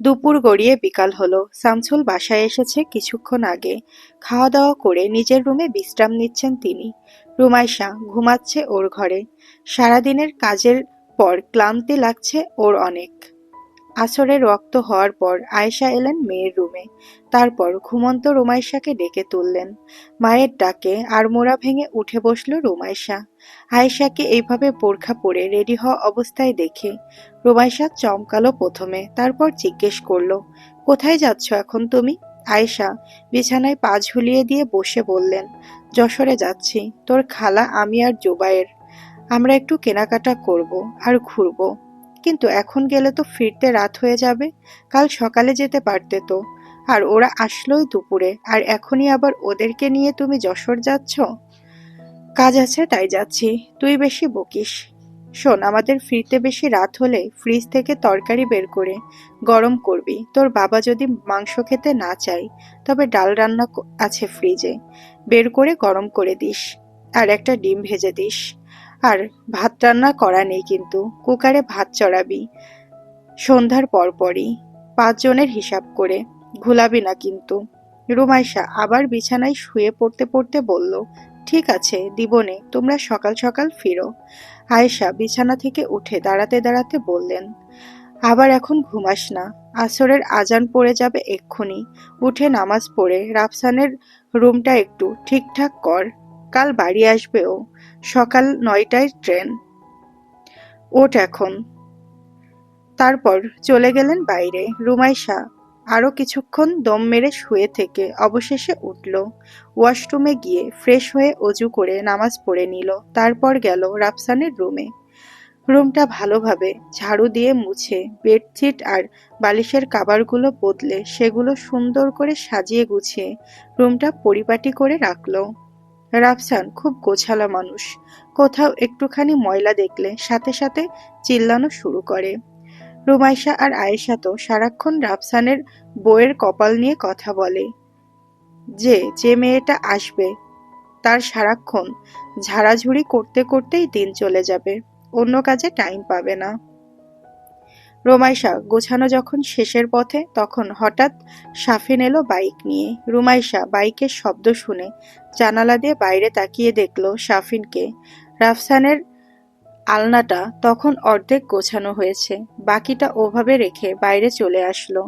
দুপুর গড়িয়ে বিকাল হলো। সামসুল বাসায় এসেছে কিছুক্ষণ আগে। খাওয়া দাওয়া করে নিজের রুমে বিশ্রাম নিচ্ছেন তিনি। রুমাইশা ঘুমাচ্ছে ওর ঘরে। সারাদিনের কাজের পর ক্লান্তি লাগছে ওর অনেক। আসরের রক্ত হওয়ার পর আয়েশা এলেন মেয়ের রুমে। তারপর ঘুমন্ত রুমাইশাকে ডেকে তুললেন। মায়ের ডাকে আর মোড়া ভেঙে উঠে বসল রুমাইশা আয়েশাকে এইভাবে বোরখা পরে রেডি হওয়া অবস্থায় দেখে রুমাইশা চমকালো প্রথমে, তারপর জিজ্ঞেস করল, কোথায় যাচ্ছ এখন তুমি? আয়েশা বিছানায় পা ঝুলিয়ে দিয়ে বসে বললেন, যশোরে যাচ্ছি। তোর খালা আমি আর জোবায়ের আমরা একটু কেনাকাটা করব আর ঘুরবো। কিন্তু এখন গেলে তো ফিরতে রাত হয়ে যাবে। কাল সকালে যেতে পারতে তো। আর ওরা আসলোই দুপুরে। আর এখনই আবার ওদেরকে নিয়ে তুমি যশোর যাচ্ছ? কাজ আছে, তাই যাচ্ছি। তুই বেশি বকিস। শোন, আমাদের ফিরতে বেশি রাত হলে ফ্রিজ থেকে তরকারি বের করে গরম করবি। তোর বাবা যদি মাংস খেতে না চায়, তবে ডাল রান্না আছে ফ্রিজে। বের করে গরম করে দিস। আর একটা ডিম ভেজে দিস। আর ভাত রান্না করা নেই কিন্তু, কুকারে ভাত চড়াবি। সন্ধ্যার পরপরই পাঁচজনের হিসাব করে, ঘুলাবি না কিন্তু। রুমাইশা আবার বিছানায় শুয়ে পড়তে পড়তে বলল, ঠিক আছে, দিবনে, তোমরা সকাল সকাল ফিরো। আয়েশা বিছানা থেকে উঠে দাঁড়াতে দাঁড়াতে বললেন, আবার এখন ঘুমাস না, আসরের আজান পড়ে যাবে এক্ষুনি। উঠে নামাজ পড়ে, রাফসানের রুমটা একটু ঠিকঠাক কর। কাল বাড়ি আসবে ও। সকাল নয়টায় ট্রেন। ওঠ এখন। তারপর চলে গেলেন বাইরে। রুমাইশা আরও কিছুক্ষণ দম মেরে শুয়ে থেকে অবশেষে উঠল। ওয়াশরুমে গিয়ে ফ্রেশ হয়ে অজু করে নামাজ পড়ে নিল। তারপর গেল রাফসানের রুমে। রুমটা ভালোভাবে ঝাড়ু দিয়ে মুছে বেডশিট আর বালিশের কাবারগুলো বদলে সেগুলো সুন্দর করে সাজিয়ে গুছিয়ে রুমটা পরিপাটি করে রাখল। রাফসান খুব গোছালা মানুষ। কোথাও একটুখানি ময়লা দেখলে সাথে সাথে চিল্লানো শুরু করে। রুমাইশা আর আয়েশা তো সারাক্ষণ রাফসানের বইয়ের কপাল নিয়ে কথা বলে। যে যে মেয়েটা আসবে, তার সারাক্ষণ ঝাড়াঝুড়ি করতে করতেই দিন চলে যাবে। অন্য কাজে টাইম পাবে না। রোমাইশা গোছানো যখন শেষের পথে, তখন হঠাৎ সাফিন এলো বাইক নিয়ে। রুমাইশা বাইকের শব্দ শুনে জানালা দিয়ে বাইরে তাকিয়ে দেখল সাফিনকে। রাফসানের আলনাটা তখন অর্ধেক গোছানো হয়েছে, বাকিটা ওভাবে রেখে বাইরে চলে আসলো।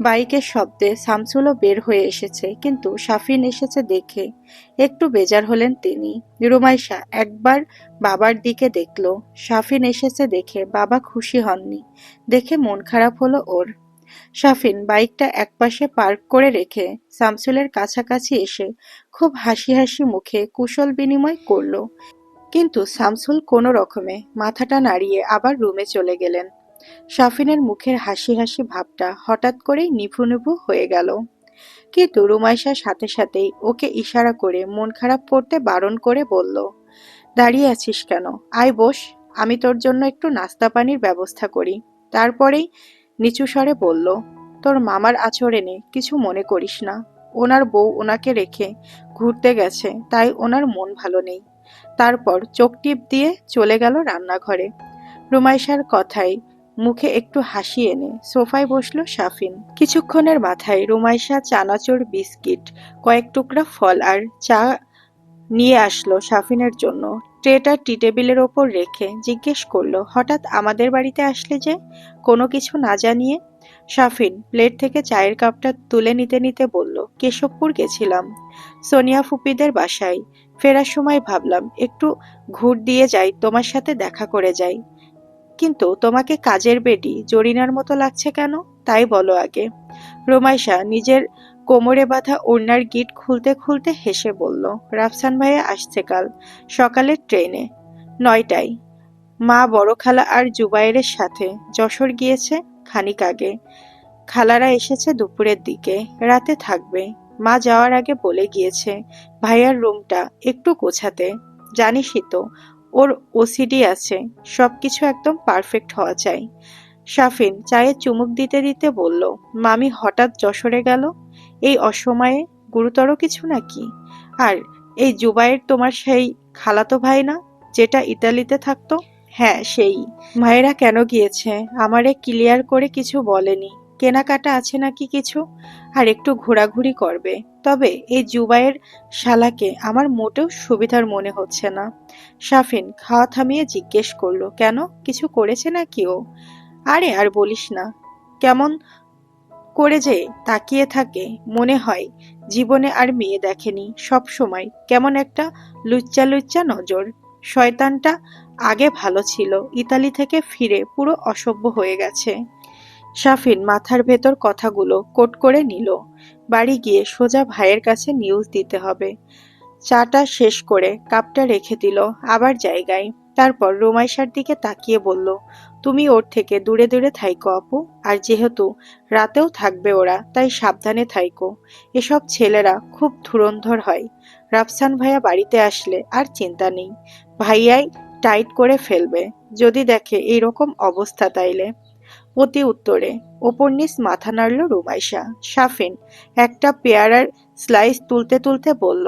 বাইকের শব্দে শামসুলও বের হয়ে এসেছে, কিন্তু সাফিন এসেছে দেখে। একটু বেজার হলেন তিনি। রুমাইশা একবার বাবার দিকে দেখল। সাফিন এসেছে দেখে বাবা খুশি হননি। দেখে মন খারাপ হলো ওর। সাফিন বাইকটা একপাশে পার্ক করে রেখে শামসুলের কাছাকাছি এসে খুব হাসি হাসি মুখে কুশল বিনিময় করল। কিন্তু শামসুল কোনো রকমে মাথাটা নাড়িয়ে আবার রুমে চলে গেলেন। শাফিনের মুখের হাসি হাসি ভাবটা হঠাৎ করেই নিভু নিভু হয়ে গেল। কিন্তু রুমাইশার সাথে সাথেই ওকে ইশারা করে মন খারাপ করতে বারণ করে বলল, দাঁড়িয়ে আছিস কেন? আয় বস, আমি তোর জন্য একটু নাস্তা পানির ব্যবস্থা করি। তারপরেই নিচু স্বরে বলল, তোর মামার আচরণে কিছু মনে করিস না। ওনার বউ ওনাকে রেখে ঘুরতে গেছে, তাই ওনার মন ভালো নেই। তারপর চোখ টিপ দিয়ে চলে গেল রান্নাঘরে। রুমাইশার কথায় মুখে একটু হাসি এনে সোফায় বসল সাফিন কিছুক্ষণের মাথায় রুমাইশা চানাচুর বিস্কিট, কয়েক টুকরা ফল আর চা নিয়ে আসলো সাফিনের জন্য। ট্রেটা টি টেবিলের ওপর রেখে জিজ্ঞেস করল, হঠাৎ আমাদের বাড়িতে আসলে যে? কোনো কিছু না জানিয়ে? সাফিন প্লেট থেকে চায়ের কাপটা তুলে নিতে নিতে বলল, কেশবপুর গেছিলাম, সোনিয়া ফুপিদের বাসায়। ফেরার সময় ভাবলাম, একটু ঘুর দিয়ে যাই, তোমার সাথে দেখা করে যাই। কিন্তু তোমাকে কাজের বেডি জরিনার মতো লাগছে কেন? তাই বলো আগে। রোমাইশা নিজের কোমরে বাঁধা ওড়নার গিট খুলতে খুলতে হেসে বলল, রাফসান ভাইয়া আসছে কাল, সকালের ট্রেনে। নয়টায়। মা বড় খালা আর জুবাইরের সাথে। যশোর গিয়েছে খানিক আগে। খালারা এসেছে দুপুরের দিকে, রাতে থাকবে। মা যাওয়ার আগে বলে গিয়েছে, ভাইয়ার রুমটা একটু গোছাতে। জানিসই তো ওর ওসিডি আছে, সবকিছু একদম পারফেক্ট হওয়া চাই। শাফিন চায়ে চুমুক দিতে দিতে বলল, মামি হঠাৎ যশোরে গেল? এই অসময়ে গুরুতর কিছু নাকি? আর এই জুবাইয়ের তোমার সেই খালাতো ভাই না, যেটা ইতালিতে থাকতো? হ্যাঁ সেই। ভাইয়েরা কেন গিয়েছে? আমারে ক্লিয়ার করে কিছু বলেনি। কেনাকাটা আছে নাকি কিছু? আর একটু ঘোরাঘুরি করবে। তবে এই জুবাইয়ের শালাকে আমার মোটেও সুবিধার মনে হচ্ছে না। সাফিন খাওয়া থামিয়ে জিজ্ঞেস করল, কেন? কিছু করেছে নাকি ও? আরে, আর বলিস না। কেমন করে যে তাকিয়ে থাকে, মনে হয় জীবনে আর মেয়ে দেখেনি। সব সময় কেমন একটা লুচ্চা লুচ্চা নজর। শয়তানটা আগে ভালো ছিল, ইতালি থেকে ফিরে পুরো অসভ্য হয়ে গেছে। শাফিন মাথার ভেতর কথাগুলো কোট করে নিল। বাড়ি গিয়ে সোজা ভাইয়ের কাছে নিউজ দিতে হবে। চাটা শেষ করে কাপটা রেখে দিল আবার জায়গায়। তারপর রোমাইশার দিকে তাকিয়ে বলল, তুমি ওর থেকে দূরে দূরে থাইকো আপু। আর যেহেতু রাতেও থাকবে ওরা, তাই সাবধানে থাইকো। এসব ছেলেরা খুব ধুরন্ধর হয়। রাফসান ভাইয়া বাড়িতে আসলে আর চিন্তা নেই। ভাইয়াই টাইট করে ফেলবে। যদি দেখে এইরকম অবস্থা তাইলে। প্রতি উত্তরে। ওপর নিচ মাথা নাড়ল রুমাইশা। সাফিন একটা পেয়ারার স্লাইস তুলতে তুলতে বলল,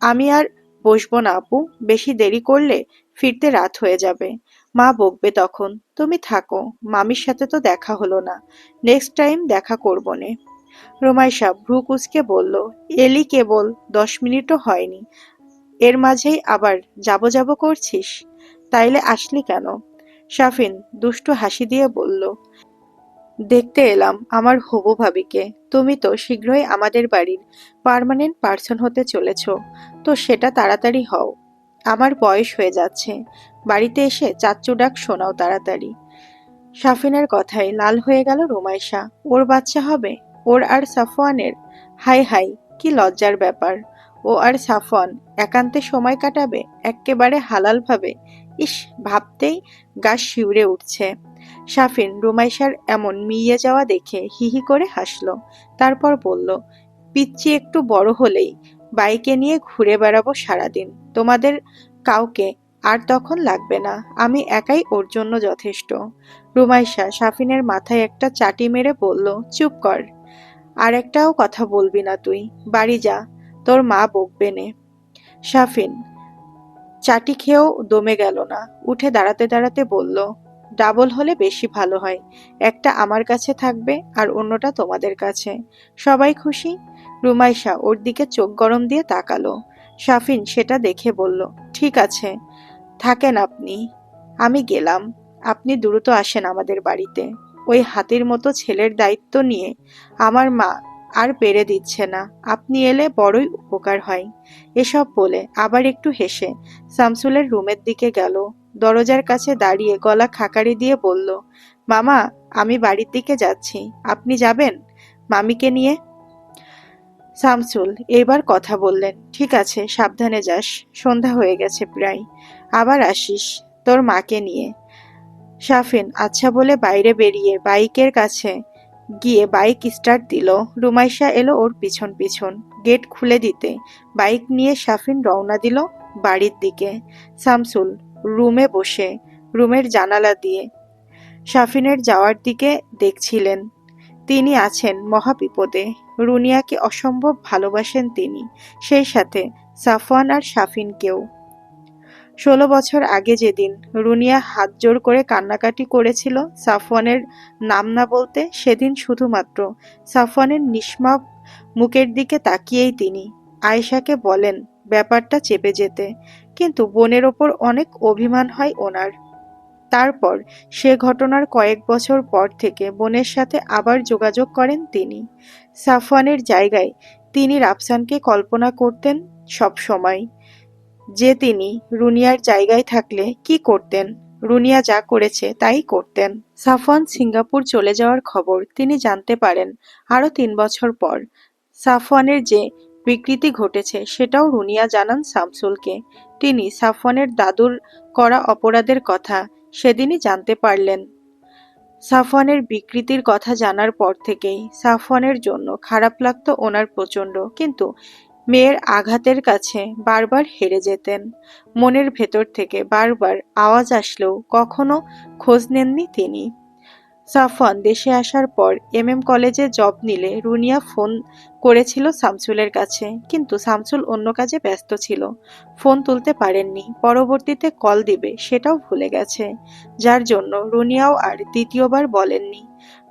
আমি আর বসবো না আপু, বেশি দেরি করলে ফিরতে রাত হয়ে যাবে। মা বকবে তখন, তুমি থাকো, মামির সাথে তো দেখা হলো না নেক্সট টাইম দেখা করব নে। রোমাইশা ভ্রু কুচকে বলল, এলি কেবল, দশ মিনিটও হয়নি, এর মাঝেই আবার যাব যাব করছিস? তাইলে আসলি কেন? শাফিন দুষ্টু হাসি দিয়ে বলল দেখতে এলাম আমার হবু ভাবিকে। তুমি তো শীঘ্রই আমাদের বাড়ির পার্মানেন্ট পার্সন হতে চলেছ, তো সেটা তাড়াতাড়ি হও। আমার বয়স হয়ে যাচ্ছে। বাড়িতে এসে চাচ্চু ডাক শোনাও তাড়াতাড়ি। শাফিনের কথায় লাল হয়ে গেল রোমাইশা। ওর বাচ্চা হবে? ওর আর সাফওয়ানের? হাই হাই কি লজ্জার ব্যাপার। ও আর সাফওয়ান, একান্তে সময় কাটাবে? এক্কেবারে হালালভাবে ইস, ভাবতেই গা শিউরে উঠছে। সাফিন রুমাইশার এমন মিয়ে যাওয়া দেখে হিহি করে হাসলো। তারপর বলল, পিচ্চি একটু বড় হলেই বাইকে নিয়ে ঘুরে বেড়াবো সারাদিন। তোমাদের কাউকে আর তখন লাগবে না। আমি একাই ওর জন্য যথেষ্ট। রুমাইশা সাফিনের মাথায় একটা চাটি মেরে বলল, চুপ কর। আর একটাও কথা বলবি না তুই। বাড়ি যা। তোর মা বকবে নে। শাফিন চাটি খেয়েও দমে গেল না। উঠে দাঁড়াতে দাঁড়াতে বলল, ডাবল হলে বেশি ভালো হয়। একটা আমার কাছে থাকবে আর অন্যটা তোমাদের কাছে। সবাই খুশি? রুমাইশা ওর দিকে চোখ গরম দিয়ে তাকালো। শাফিন সেটা দেখে বলল, ঠিক আছে। থাকেন আপনি। আমি গেলাম। আপনি দ্রুত আসেন আমাদের বাড়িতে। ওই হাতির মতো ছেলের দায়িত্ব নিয়ে আমার মা আর পেরে দিচ্ছে না। আপনি এলে বড়ই উপকার হয়। এসব বলে আবার একটু হেসে শামসুলের রুমের দিকে গেল। দরজার কাছে দাঁড়িয়ে গলা খাকারি দিয়ে বলল, মামা, আমি বাড়ির দিকে যাচ্ছি। আপনি যাবেন? মামিকে নিয়ে? শামসুল এবার কথা বললেন, ঠিক আছে, সাবধানে যাস। সন্ধ্যা হয়ে গেছে প্রায়। আবার আসিস তোর মাকে নিয়ে। শাফিন আচ্ছা বলে বাইরে বেরিয়ে বাইকের কাছে গিয়ে বাইক স্টার্ট দিল। রুমাইশা এলো ওর পিছন পিছন। গেট খুলে দিতে। বাইক নিয়ে শাফিন রওনা দিল বাড়ির দিকে। শামসুল রুমে বসে, রুমের জানালা দিয়ে। শাফিনের যাওয়ার দিকে দেখছিলেন। তিনি আছেন মহাবিপদে। রুনিয়াকে অসম্ভব ভালোবাসেন তিনি। সেই সাথে সাফওয়ান আর শাফিনকেও। ষোলো বছর আগে যেদিন রুনিয়া হাত জোর করে কান্নাকাটি করেছিল সাফওয়ানের নাম না বলতে, সেদিন শুধুমাত্র সাফওয়ানের নিষ্মাপ মুখের দিকে তাকিয়েই তিনি। আয়েশাকে বলেন, ব্যাপারটা চেপে যেতে। কিন্তু বোনের ওপর অনেক অভিমান হয় ওনার। তারপর সে ঘটনার কয়েক বছর পর থেকে বোনের সাথে আবার যোগাযোগ করেন তিনি। সাফওয়ানের জায়গায় তিনি রাফসানকে কল্পনা করতেন সব সময় যে তিনি রুনিয়ার জায়গায় থাকলে কি করতেন? রুনিয়া যা করেছে তাই করতেন। সাফওয়ান সিঙ্গাপুর চলে যাওয়ার খবর তিনি জানতে পারেন আরও তিন বছর পর। সাফওয়ানের যে বিকৃতি ঘটেছে সেটাও রুনিয়া জানান শামসুলকে। তিনি সাফওয়ানের দাদুর করা অপরাধের কথা সেদিনই জানতে পারলেন। সাফওয়ানের বিকৃতির কথা জানার পর থেকেই সাফওয়ানের জন্য খারাপ লাগতো ওনার প্রচণ্ড। কিন্তু মেয়ের আঘাতের কাছে বারবার হেরে যেতেন। মনের ভেতর থেকে বারবার আওয়াজ আসলেও কখনো খোঁজ নেননি তিনি। সাফওয়ান দেশে আসার পর এম এম কলেজে জব নিলে রুনিয়া ফোন করেছিল শামসুলের কাছে, কিন্তু শামসুল অন্য কাজে ব্যস্ত ছিল। ফোন তুলতে পারেননি, পরবর্তীতে কল দিবে, সেটাও ভুলে গেছে। যার জন্য রুনিয়াও আর দ্বিতীয়বার বলেননি।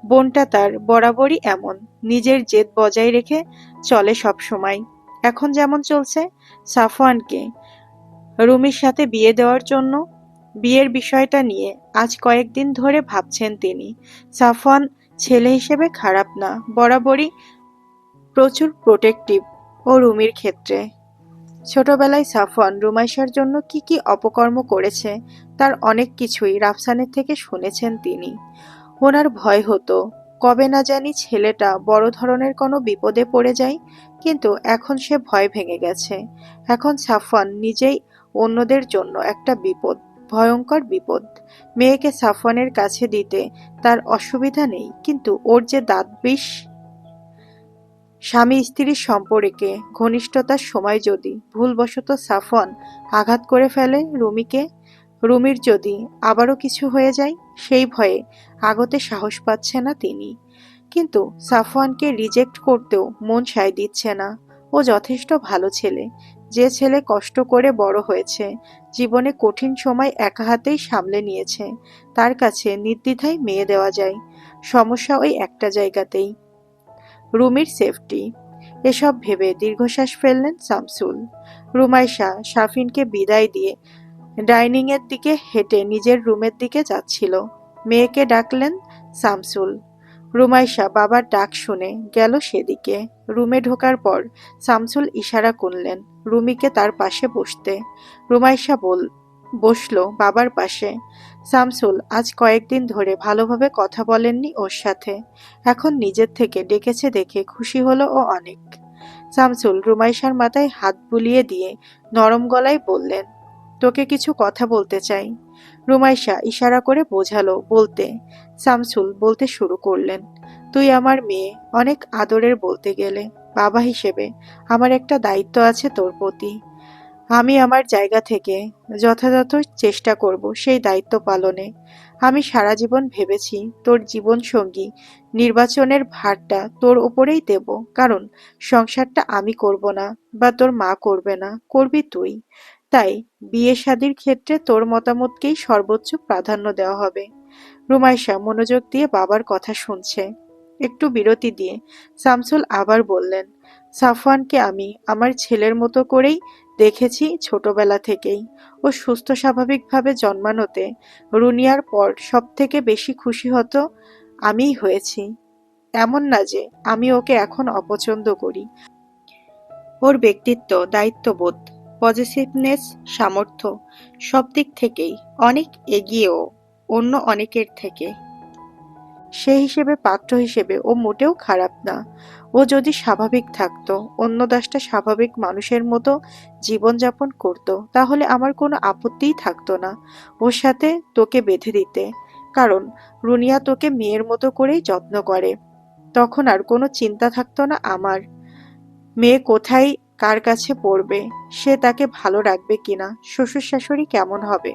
বোনটা তার বরাবরই এমন, নিজের জেদ বজায় রেখে চলে সব সময় এখন যেমন চলছে, সাফওয়ানকে রুমির সাথে বিয়ে দেওয়ার জন্য বিয়ের বিষয়টা নিয়ে আজ কয়েকদিন ধরে ভাবছেন তিনি। সাফওয়ান ছেলে হিসেবে খারাপ না, বরাবরই প্রচুর প্রোটেক্টিভ ও রুমির ক্ষেত্রে। ছোটবেলায় সাফওয়ান রুমাইশার জন্য কি কি অপকর্ম করেছে, তার অনেক কিছুই রাফসানের থেকে শুনেছেন তিনি। ওনার ভয় হতো কবে না জানি ছেলেটা বড় ধরনের কোনো বিপদে পড়ে যায়, কিন্তু এখন সে ভয় ভেঙে গেছে। এখন সাফওয়ান নিজেই অন্যদের জন্য একটা বিপদ, ভয়ঙ্কর বিপদ। মেয়েকে সাফওয়ানের কাছে দিতে তার অসুবিধা নেই, কিন্তু ওর যে দাঁত বিষ। স্বামী স্ত্রীর সম্পর্কে ঘনিষ্ঠতার সময় যদি ভুলবশত সাফন আঘাত করে ফেলে রুমিকে রুমির যদি আবারও কিছু হয়ে যায়, সেই ভয়ে আগতে সাহস পাচ্ছে না তিনি। কিন্তু সাফওয়ানকে রিজেক্ট করতেও মন সায় দিচ্ছে না। ও যথেষ্ট ভালো ছেলে। যে ছেলে কষ্ট করে বড় হয়েছে, জীবনে কঠিন সময় একা হাতেই সামলে নিয়েছে। তার কাছে নির্দ্বিধায় মেয়ে দেওয়া যায়। সমস্যা ওই একটা জায়গাতেই। রুমির সেফটি এসব ভেবে দীর্ঘশ্বাস ফেললেন শামসুল। রুমাইশা শাফিনকে বিদায় দিয়ে ডাইনিং এর দিকে হেঁটে নিজের রুমের দিকে যাচ্ছিল। মেয়েকে ডাকলেন শামসুল রুমাইশা বাবার ডাক শুনে গেল সেদিকে। রুমে ঢোকার পর শামসুল ইশারা করলেন রুমিকে তার পাশে বসতে। রুমাইশা বল বসল বাবার পাশে। শামসুল আজ কয়েকদিন ধরে ভালোভাবে কথা বলেননি ওর সাথে। এখন নিজের থেকে ডেকেছে দেখে খুশি হলো ও অনেক। শামসুল রুমাইশার মাথায় হাত বুলিয়ে দিয়ে নরম গলায় বললেন তোকে কিছু কথা বলতে চাই। রুমাইশা ইশারা করে বোঝালো, বলতে শামসুল বলতে শুরু করলেন। তুই আমার মেয়ে, অনেক আদরের বলতে গেলে। বাবা হিসেবে আমার একটা দায়িত্ব আছে তোর প্রতি। আমি আমার জায়গা থেকে যথাযথ চেষ্টা করব সেই দায়িত্ব পালনে। আমি সারা জীবন ভেবেছি তোর জীবন সঙ্গী নির্বাচনের ভারটা তোর ওপরেই দেব। কারণ সংসারটা আমি করব না বা তোর মা করবে না, করবি তুই। তাই বিয়ে শাদির ক্ষেত্রে তোর মতামতকেই সর্বোচ্চ প্রাধান্য দেওয়া হবে। রুমাইশা মনোযোগ দিয়ে বাবার কথা শুনছে। একটু বিরতি দিয়ে শামসুল আবার বললেন, সাফওয়ানকে আমি আমার ছেলের মতো করেই দেখেছি ছোটবেলা থেকেই। ও সুস্থ স্বাভাবিকভাবে জন্মানোতে রুনিয়ার পর সব থেকে বেশি খুশি হতো আমিই হয়েছি। এমন না যে আমি ওকে এখন অপছন্দ করি। ওর ব্যক্তিত্ব, দায়িত্ববোধ পজিটিভনেস সামর্থ্য, সব দিক থেকেই। অনেক এগিয়েও, অন্য অনেকের থেকে। সে হিসেবে পাত্র হিসেবে ও মোটেও খারাপ না। ও যদি স্বাভাবিক থাকতো, অন্য দাসটা স্বাভাবিক মানুষের মতো জীবনযাপন করত, তাহলে আমার কোনো আপত্তিই থাকতো না ওর সাথে তোকে বেঁধে দিতে। কারণ রুনিয়া তোকে মেয়ের মতো করেই যত্ন করে। তখন আর কোনো চিন্তা থাকতো না আমার। মেয়ে কোথায় কার কাছে পড়বে, সে তাকে ভালো রাখবে কিনা শ্বশুর শাশুড়ি কেমন হবে?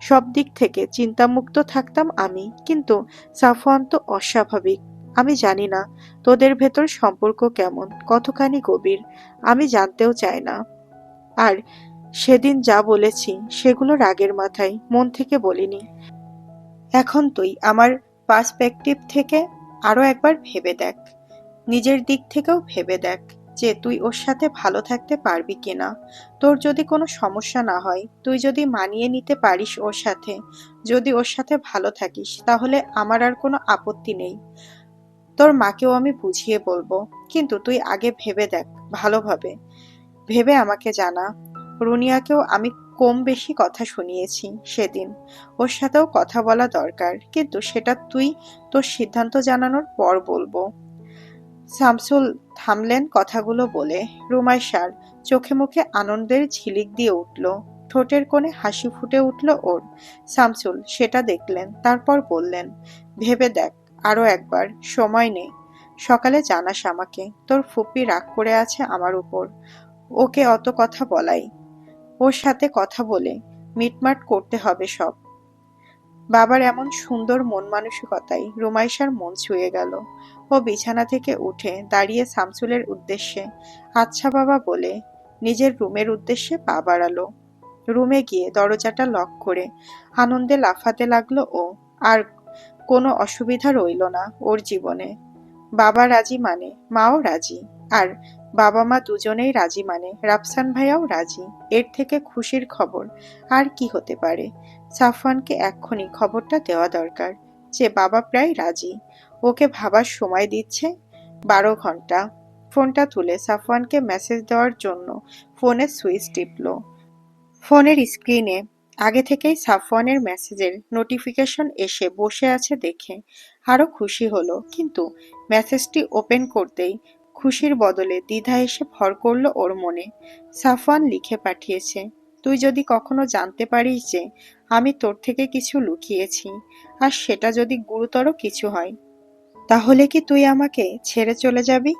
সব দিক থেকে চিন্তামুক্ত থাকতাম আমি, কিন্তু সাফওয়ান তো অস্বাভাবিক। আমি জানি না, তোদের ভেতর সম্পর্ক কেমন, কতখানি গভীর, আমি জানতেও চাই না। আর সেদিন যা বলেছি, সেগুলো রাগের মাথায়, মন থেকে বলিনি। এখন তুই আমার পার্সপেক্টিভ থেকে আরও একবার ভেবে দেখ, নিজের দিক থেকেও ভেবে দেখ। যে তুই ওর সাথে ভালো থাকতে পারবি কিনা। তোর যদি কোনো সমস্যা না হয়, তুই যদি মানিয়ে নিতে পারিস ওর সাথে, যদি ওর সাথে ভালো থাকিস, তাহলে আমার আর কোনো আপত্তি নেই। তোর মাকেও আমি বুঝিয়ে বলব, কিন্তু তুই আগে ভেবে দেখ, ভালোভাবে। ভেবে আমাকে জানা। রুনিয়াকেও আমি কম বেশি কথা শুনিয়েছি সেদিন। ওর সাথেও কথা বলা দরকার, কিন্তু সেটা তুই তোর সিদ্ধান্ত জানানোর পর বলব। শামসুল থামলেন কথাগুলো বলে। রুমাইশার চোখে মুখে আনন্দের ঝিলিক দিয়ে উঠল। ঠোঁটের কোণে হাসি ফুটে উঠল ওর। শামসুল সেটা দেখলেন, তারপর বললেন, ভেবে দেখ, আরও একবার, সময় নেই। সকালে জানাস আমাকে, তোর ফুপি রাগ করে আছে আমার উপর। ওকে অত কথা বলাই। ওর সাথে কথা বলে মিটমাট করতে হবে সব। বাবার এমন সুন্দর মন মানসিকতায় রুমাইশার মন ছুঁয়ে গেল। ও বিছানা থেকে উঠে দাঁড়িয়ে শামসুলের উদ্দেশ্যে আচ্ছা বাবা, বলে নিজের রুমের উদ্দেশ্যে পা বাড়ালো। রুমে গিয়ে দরজাটা লক করে আনন্দে লাফাতে লাগল ও, আর কোনো অসুবিধা রইল না ওর জীবনে। বাবা রাজি মানে মাও রাজি, আর বাবা মা দুজনেই রাজি মানে রাফসান ভাইয়াও রাজি। এর থেকে খুশির খবর আর কি হতে পারে? সাফওয়ানকে এক্ষুনি খবরটা দেওয়া দরকার, যে বাবা প্রায় রাজি। ওকে ভাবার সময় দিচ্ছে বারো ঘণ্টা। ফোনটা তুলে সাফওয়ানকে মেসেজ দেওয়ার জন্য ফোনের সুইচ টিপল। ফোনের স্ক্রিনে আগে থেকেই সাফওয়ানের মেসেজের নোটিফিকেশন এসে বসে আছে দেখে আরও খুশি হলো। কিন্তু মেসেজটি ওপেন করতেই খুশির বদলে দ্বিধা এসে ভর করল ওর মনে। সাফওয়ান লিখে পাঠিয়েছে, তুই যদি কখনো জানতে পারিস যে আমি তোর থেকে কিছু লুকিয়েছি, আর সেটা যদি গুরুতর কিছু হয় তাহলে কি তুই আমাকে ছেড়ে চলে যাবি?